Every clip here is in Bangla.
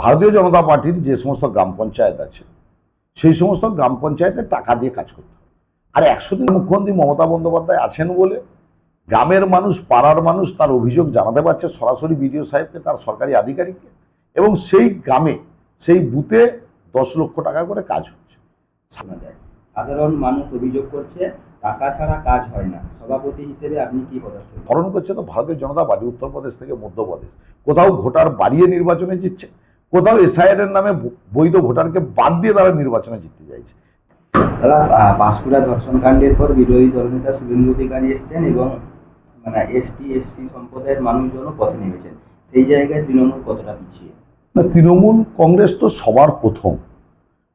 ভারতীয় জনতা পার্টির যে সমস্ত গ্রাম পঞ্চায়েত আছে সেই সমস্ত গ্রাম পঞ্চায়েতে টাকা দিয়ে কাজ করতে আর একশো দিন মুখ্যমন্ত্রী মমতা বন্দ্যোপাধ্যায় আছেন বলে গ্রামের মানুষ পাড়ার মানুষ তার অভিযোগ জানাতে পারছে সরাসরি বিডিও সাহেবকে তার সরকারি আধিকারিককে এবং সেই গ্রামে সেই বুথে দশ লক্ষ টাকা করে কাজ হচ্ছে। সাধারণ মানুষ অভিযোগ করছে টাকা ছাড়া কাজ হয় না। সভাপতি হিসেবে আপনি কি পদক্ষেপ নেবেন? করছে তো ভারতীয় জনতা পার্টি উত্তরপ্রদেশ থেকে মধ্যপ্রদেশ। কোথাও ভোটার বাড়িয়ে নির্বাচনে জিতছে কোথাও এসআইআর এর নামে বৈধ ভোটারকে বাদ দিয়ে তারা নির্বাচনে জিততে চাইছে। দাদা আহ, বাঁশকুড়া ধর্ষণ কাণ্ডের পর বিরোধী দলনেতা শুভেন্দু অধিকারী এসছেন এবং মানে এসটি এসসি সম্প্রদায়ের মানুষজনও পথে নেমেছেন। সেই জায়গায় তৃণমূল কতটা পিছিয়ে? না তৃণমূল কংগ্রেস তো সবার প্রথম।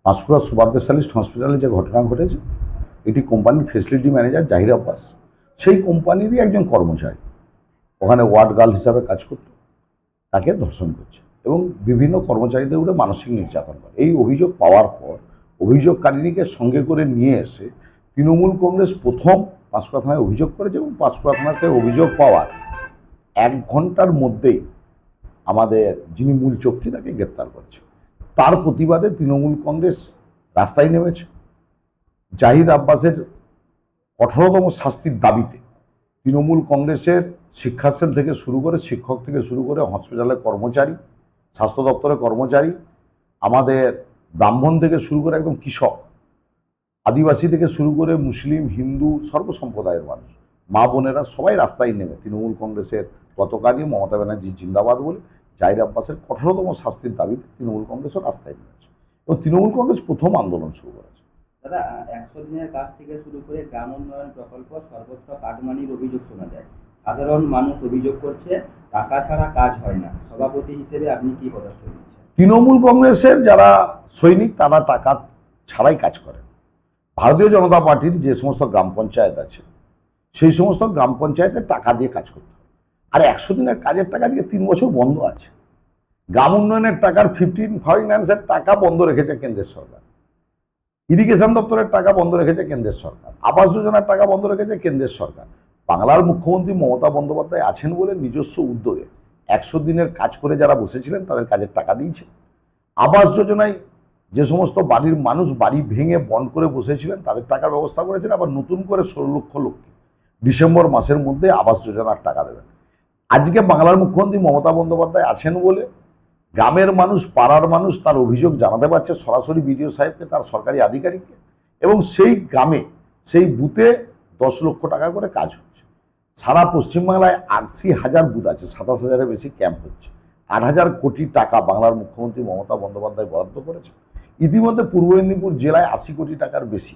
পাঁশকুড়া সুপার স্পেশালিস্ট হসপিটালে যে ঘটনা ঘটেছে এটি কোম্পানির ফেসিলিটি ম্যানেজার জাহির আব্বাস সেই কোম্পানিরই একজন কর্মচারী। ওখানে ওয়ার্ড গার্ল হিসাবে কাজ করত তাকে ধর্ষণ করছে। এবং বিভিন্ন কর্মচারীদের উপরে মানসিক নির্যাতন করে। এই অভিযোগ পাওয়ার পর অভিযোগকারিণীকে সঙ্গে করে নিয়ে এসে তৃণমূল কংগ্রেস প্রথম পাঁশকুড়া থানায় অভিযোগ করেছে এবং পাঁশকুড়া থানায় সে অভিযোগ পাওয়ার এক ঘণ্টার মধ্যেই আমাদের যিনি মূল চক্রী তাকে গ্রেপ্তার করেছে। তার প্রতিবাদে তৃণমূল কংগ্রেস রাস্তায় নেমেছে। জাহিদ আব্বাসের কঠোরতম শাস্তির দাবিতে তৃণমূল কংগ্রেসের শিক্ষা সেল থেকে শুরু করে, শিক্ষক থেকে শুরু করে, হসপিটালের কর্মচারী স্বাস্থ্য দপ্তরের কর্মচারী, আমাদের ব্রাহ্মণ থেকে শুরু করে একদম কৃষক, আদিবাসী থেকে শুরু করে মুসলিম, হিন্দু, সর্বসম্প্রদায়ের মানুষ, মা বোনেরা সবাই রাস্তায় নেমে, তৃণমূল কংগ্রেসের নিয়ে মমতা ব্যানার্জি জিন্দাবাদ বলে জাহির আব্বাসের কঠোরতম শাস্তির দাবিতে তৃণমূল কংগ্রেসও রাস্তায় নেমেছে। এবং তৃণমূল কংগ্রেস প্রথম আন্দোলন শুরু করেছে। দাদা, একশো দিনের কাজ থেকে শুরু করে গ্রাম উন্নয়ন প্রকল্প সর্বত্র কাটমানির অভিযোগ শোনা যায়। সাধারণ মানুষ অভিযোগ করছে, টাকা ছাড়া কাজ হয় না। সভাপতি হিসেবে আপনি কি পদক্ষেপ নিচ্ছেন? তৃণমূল কংগ্রেসের যারা সৈনিক, তারা টাকা ছাড়াই কাজ করে। ভারতীয় জনতা পার্টির যে সমস্ত গ্রাম পঞ্চায়েত আছে, সেই সমস্ত গ্রাম পঞ্চায়েতে টাকা দিয়ে কাজ করতে আর একশো দিনের কাজের টাকা আজকে তিন বছর বন্ধ আছে। গ্রাম উন্নয়নের টাকার ফিফটিন ফাইন্যান্সের টাকা বন্ধ রেখেছে কেন্দ্রের সরকার। ইরিগেশন দপ্তরের টাকা বন্ধ রেখেছে কেন্দ্রের সরকার। আবাস যোজনার টাকা বন্ধ রেখেছে কেন্দ্রের সরকার। বাংলার মুখ্যমন্ত্রী মমতা বন্দ্যোপাধ্যায় আছেন বলে নিজস্ব উদ্যোগে একশো দিনের কাজ করে যারা বসেছিলেন তাদের কাজের টাকা দিয়েছে আবাস যোজনায় যে সমস্ত বাড়ির মানুষ বাড়ি ভেঙে বন্ধ করে বসেছিলেন, তাদের টাকার ব্যবস্থা করেছেন, আবার নতুন করে ষোলো লক্ষ লোককে ডিসেম্বর মাসের মধ্যে আবাস যোজনার টাকা দেবেন। আজকে বাংলার মুখ্যমন্ত্রী মমতা বন্দ্যোপাধ্যায় আছেন বলে গ্রামের মানুষ, পাড়ার মানুষ তার অভিযোগ জানাতে পারছে, সরাসরি বিডিও সাহেবকে, তার সরকারি আধিকারিককে, এবং সেই গ্রামে, সেই বুথে দশ লক্ষ টাকা করে কাজ সারা পশ্চিমবাংলায় আশি হাজার বুথ আছে, সাতাশ হাজারের বেশি ক্যাম্প হচ্ছে। আট হাজার কোটি টাকা বাংলার মুখ্যমন্ত্রী মমতা বন্দ্যোপাধ্যায় বরাদ্দ করেছে ইতিমধ্যে পূর্ব মেদিনীপুর জেলায় আশি কোটি টাকার বেশি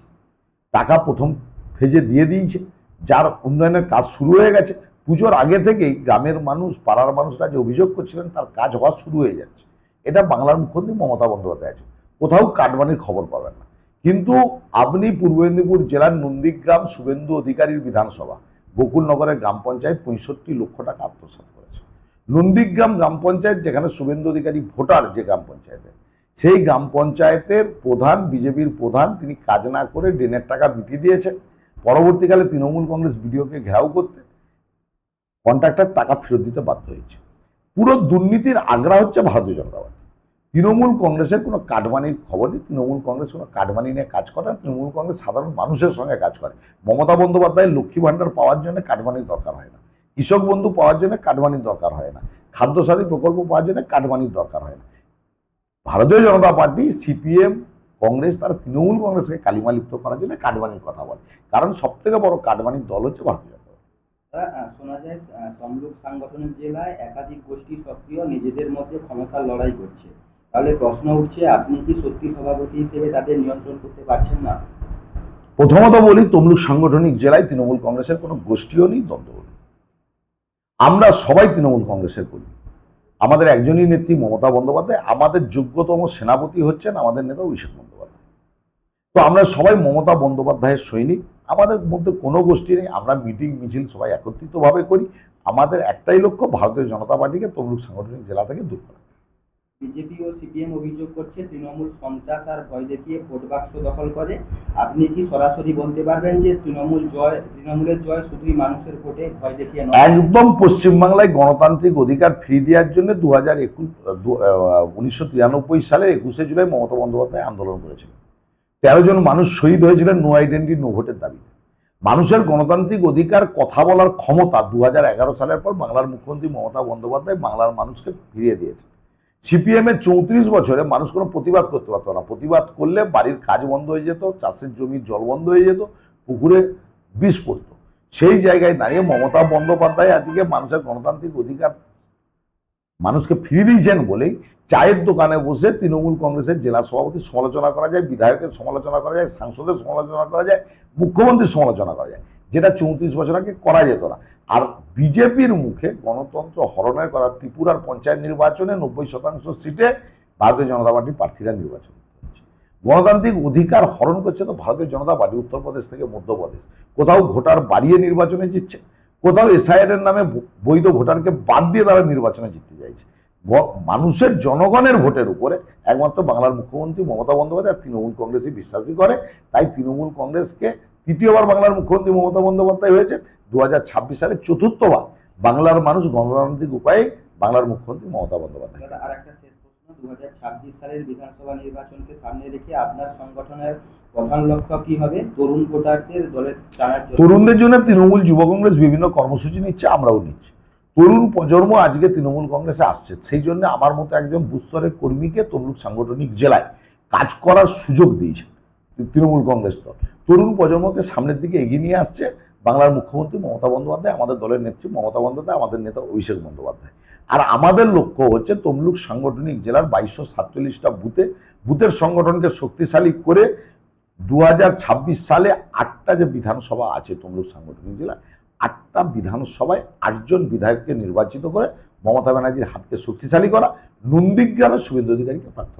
টাকা প্রথম ফেজে দিয়ে দিয়েছে, যার উন্নয়নের কাজ শুরু হয়ে গেছে। পুজোর আগে থেকেই গ্রামের মানুষ, পাড়ার মানুষরা যে অভিযোগ করছিলেন, তার কাজ হওয়া শুরু হয়ে যাচ্ছে। এটা বাংলার মুখ্যমন্ত্রী মমতা বন্দ্যোপাধ্যায় আছে কোথাও কাটমানির খবর পাবেন না। কিন্তু আপনি পূর্ব মেদিনীপুর জেলার নন্দীগ্রাম শুভেন্দু অধিকারীর বিধানসভা গোকুলনগরের গ্রাম পঞ্চায়েত পঁয়ষট্টি লক্ষ টাকা আত্মসাৎ করেছে। নন্দীগ্রাম গ্রাম পঞ্চায়েত, যেখানে শুভেন্দু অধিকারী ভোটার যে গ্রাম পঞ্চায়েতে সেই গ্রাম পঞ্চায়েতের প্রধান, বিজেপির প্রধান, তিনি কাজ না করে ড্রেনের টাকা বিটি দিয়েছেন। পরবর্তীকালে তৃণমূল কংগ্রেস বিডিওকে ঘেরাও করতে কন্ট্রাক্টর টাকা ফেরত দিতে বাধ্য হয়েছে। পুরো দুর্নীতির আগ্রা হচ্ছে ভারতীয় জনতা পার্টি। তৃণমূল কংগ্রেসের কোনো কাটমানির খবর নেই। তৃণমূল কংগ্রেস কোনো কাটমানি নিয়ে কাজ করে তৃণমূল কংগ্রেস সাধারণ মানুষের সঙ্গে কাজ করে। মমতা বন্দ্যোপাধ্যায় লক্ষ্মী ভাণ্ডার পাওয়ার জন্য কাটমানির দরকার হয় না। কৃষক বন্ধু পাওয়ার জন্য কাটমানির দরকার হয় না। খাদ্যসাথী প্রকল্প পাওয়ার জন্য কাটমানির দরকার হয় না। ভারতীয় জনতা পার্টি, সিপিএম, কংগ্রেস তারা তৃণমূল কংগ্রেসকে কালিমা লিপ্ত করার জন্য কাটমানির কথা বলে। কারণ সব থেকে বড় কাটমানির দল হচ্ছে ভারতীয় শোনা যায় তমলুক সাংগঠনিক জেলায় একাধিক গোষ্ঠী সক্রিয়, নিজেদের মধ্যে ক্ষমতার লড়াই করছে। তাহলে প্রশ্ন উঠছে, আপনি কি সত্যি সভাপতি হিসেবে তাদের নিয়ন্ত্রণ করতে পারছেন না? প্রথমত বলি, তমলুক সাংগঠনিক জেলায় তৃণমূল কংগ্রেসের কোনো গোষ্ঠীও নেই দ্বন্দ্ব নেই। আমরা সবাই তৃণমূল কংগ্রেসের করি আমাদের একজনই নেত্রী মমতা বন্দ্যোপাধ্যায়, আমাদের যোগ্যতম সেনাপতি হচ্ছেন আমাদের নেতা অভিষেক বন্দ্যোপাধ্যায়। তো আমরা সবাই মমতা বন্দ্যোপাধ্যায়ের সৈনিক, আমাদের মধ্যে কোনো গোষ্ঠী নেই, আমরা মিটিং, মিছিল সবাই একত্রিতভাবে করি। আমাদের একটাই লক্ষ্য, ভারতীয় জনতা পার্টিকে তমলুক সাংগঠনিক জেলা থেকে দূর করা। বিজেপি ও সিপিএম অভিযোগ করছে, তৃণমূল সন্ত্রাস আর ভয় দেখিয়ে ভোট বাক্স দখল করে। আপনি কি সরাসরি বলতে পারবেন যে তৃণমূল জয়, তৃণমূলের জয় শুধুই মানুষের ভোটে ভয় দেখিয়ে নয়? একদম পশ্চিমবাংলায় গণতান্ত্রিক অধিকার ফিরিয়ে দেওয়ার জন্য দু হাজার একুশ উনিশশো তিরানব্বই সালের একুশে জুলাই মমতা বন্দ্যোপাধ্যায় আন্দোলন করেছিলেন। তেরো জন মানুষ শহীদ হয়েছিলেন নো আইডেন্টি, নো ভোটের দাবিতে। মানুষের গণতান্ত্রিক অধিকার, কথা বলার ক্ষমতা দু সালের পর বাংলার মুখ্যমন্ত্রী মমতা বন্দ্যোপাধ্যায় বাংলার মানুষকে ফিরিয়ে দিয়েছে সিপিএম এর চৌত্রিশ বছরে মানুষ কোনো প্রতিবাদ করতে পারতো না। প্রতিবাদ করলে বাড়ির কাজ বন্ধ হয়ে যেত, চাষের জমির জল বন্ধ হয়ে যেত, পুকুরে বিষ পড়তো। সেই জায়গায় দাঁড়িয়ে মমতা বন্দ্যোপাধ্যায় আজকে মানুষের গণতান্ত্রিক অধিকার মানুষকে ফিরিয়ে দিয়েছেন বলেই চায়ের দোকানে বসে তৃণমূল কংগ্রেসের জেলা সভাপতির সমালোচনা করা যায়, বিধায়কের সমালোচনা করা যায়, সাংসদের সমালোচনা করা যায়, মুখ্যমন্ত্রীর সমালোচনা করা যায়। যেটা চৌত্রিশ বছর আগে করা যেত না। আর বিজেপির মুখে গণতন্ত্র হরণের কথা ত্রিপুরার পঞ্চায়েত নির্বাচনে নব্বই শতাংশ সিটে ভারতীয় জনতা পার্টির প্রার্থীরা নির্বাচন করছে। গণতান্ত্রিক অধিকার হরণ করছে তো ভারতীয় জনতা পার্টি, উত্তরপ্রদেশ থেকে মধ্যপ্রদেশ। কোথাও ভোটার বাড়িয়ে নির্বাচনে জিতছে। কোথাও এসআইআর এর নামে বৈধ ভোটারকে বাদ দিয়ে তারা নির্বাচনে জিততে চাইছে। মানুষের জনগণের ভোটের উপরে একমাত্র বাংলার মুখ্যমন্ত্রী মমতা বন্দ্যোপাধ্যায় আর তৃণমূল কংগ্রেসই বিশ্বাসী করে। তাই তৃণমূল কংগ্রেসকে তৃতীয়বার বাংলার মুখ্যমন্ত্রী মমতা বন্দ্যোপাধ্যায় হয়েছে। দু হাজার ছাব্বিশ সালে চতুর্থবার বাংলার মানুষ গণতান্ত্রিক উপায়ে বাংলার মুখ্যমন্ত্রী মমতা বন্দ্যোপাধ্যায়। দুহাজার ছাব্বিশ সালের বিধানসভা নির্বাচনকে সামনে রেখে আপনার সংগঠনের প্রধান লক্ষ্য কি হবে? তরুণ ভোটারদের দলে টানার তরুণদের জন্য তৃণমূল যুব কংগ্রেস বিভিন্ন কর্মসূচি নিচ্ছে, আমরাও নিচ্ছি। তরুণ প্রজন্ম আজকে তৃণমূল কংগ্রেসে আসছে, সেই জন্য আমার মতো একজন বুস্তরের কর্মীকে তমলুক সাংগঠনিক জেলায় কাজ করার সুযোগ দিয়েছে তৃণমূল কংগ্রেস দল। তরুণ প্রজন্মকে সামনের দিকে এগিয়ে নিয়ে আসছে বাংলার মুখ্যমন্ত্রী মমতা বন্দ্যোপাধ্যায়, আমাদের দলের নেত্রী মমতা বন্দ্যোপাধ্যায়, আমাদের নেতা অভিষেক বন্দ্যোপাধ্যায়। আর আমাদের লক্ষ্য হচ্ছে তমলুক সাংগঠনিক জেলার বাইশশো সাতচল্লিশটা বুথে, বুথের সংগঠনকে শক্তিশালী করে দু হাজার ছাব্বিশ সালে আটটা যে বিধানসভা আছে তমলুক সাংগঠনিক জেলা, আটটা বিধানসভায় আটজন বিধায়ককে নির্বাচিত করে মমতা ব্যানার্জির হাতকে শক্তিশালী করা নন্দীগ্রামে শুভেন্দু অধিকারীকে প্রার্থী